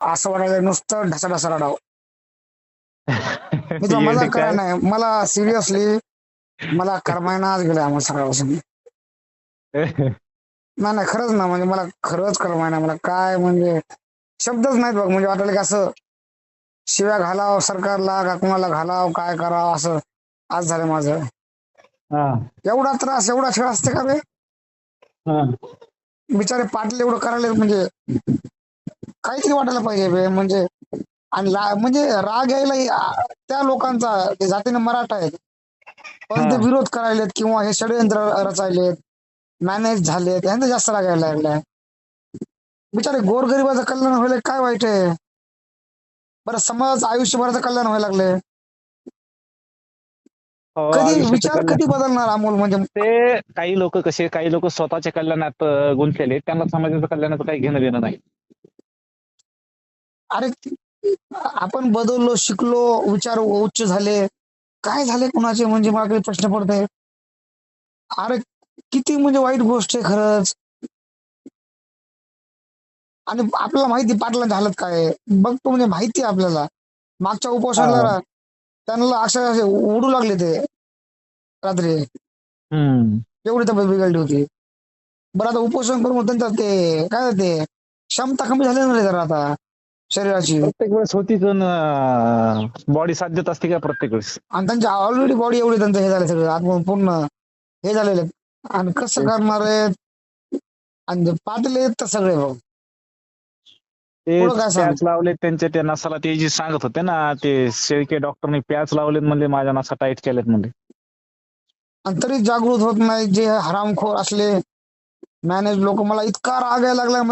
असं वाटायला नुसतं ढसा ढसा रडाव. मी तुला येडे मजा करा काय? नाही मला सिरियसली मला करमायना आज गेला आम्हाला सकाळपासून. नाही नाही खरंच ना म्हणजे मला खरंच करमायना मला काय म्हणजे शब्दच नाहीत बघ म्हणजे वाटलं की असं शिव्या घालाव सरकारला का कोणाला घालाव काय करावं असं आज झालं माझं. हा, एवढा त्रास एवढा खेळ असते का रे. बिचारे पाटील एवढं करायला म्हणजे काहीतरी वाटायला पाहिजे बे. म्हणजे आणि म्हणजे राग यायला त्या लोकांचा ते जातीने मराठा आहेत. पण ते. विरोध करायलेत किंवा हे षडयंत्र रचायलेत मॅनेज झालेत यांना जास्त राग यायला लागलाय. बिचारे गोरगरिबाचं कल्याण व्हायला काय वाईट आहे? बरं समाज आयुष्यभराचं कल्याण व्हायला लागले हो, कधी विचार. कधी बदलणार अमोल? म्हणजे ते काही लोक कसे काही लोक स्वतःच्या कल्याणात गुंतलेले त्यांना समाजाचं कल्याणाचं काही घेणं देणं नाही. अरे आपण बदललो शिकलो विचार उच्च झाले. काय झाले कुणाचे? म्हणजे मला काही प्रश्न पडते अरे किती म्हणजे वाईट गोष्ट आहे खरंच. आणि आपल्याला माहिती पाटलांच्या हालत काय. बघतो म्हणजे माहिती आहे आपल्याला. मागच्या उपोषणाला. त्यांना अक्षरशः असे उडू लागले ते रात्री. एवढी तब्येत बिघडली होती. बरं आता उपोषण करून त्यांचं ते काय ते क्षमता कमी झाली ना रे जरा आता. शरीराची. प्रत्येक वेळेस होती पण बॉडी साथ देत असते का प्रत्येक वेळेस? आणि त्यांची ऑलरेडी बॉडी एवढी त्यांचं हे झालं सगळं. पूर्ण हे झालेले. आणि कसं. करणार आहेत आणि जे पाटील तर सगळे भाऊ ते पुढं काय सांगू? लावले त्यांच्या त्या नसाला ते जे सांगत होते ना ते शेळके डॉक्टरने पॅच लावलेत म्हणले माझ्या नसा टाईट केल्यात म्हणले. आणि तरी जागृत होत नाही जे हरामखोर असले मॅनेज लोक मला इतका राग यायला लागला म्हणजे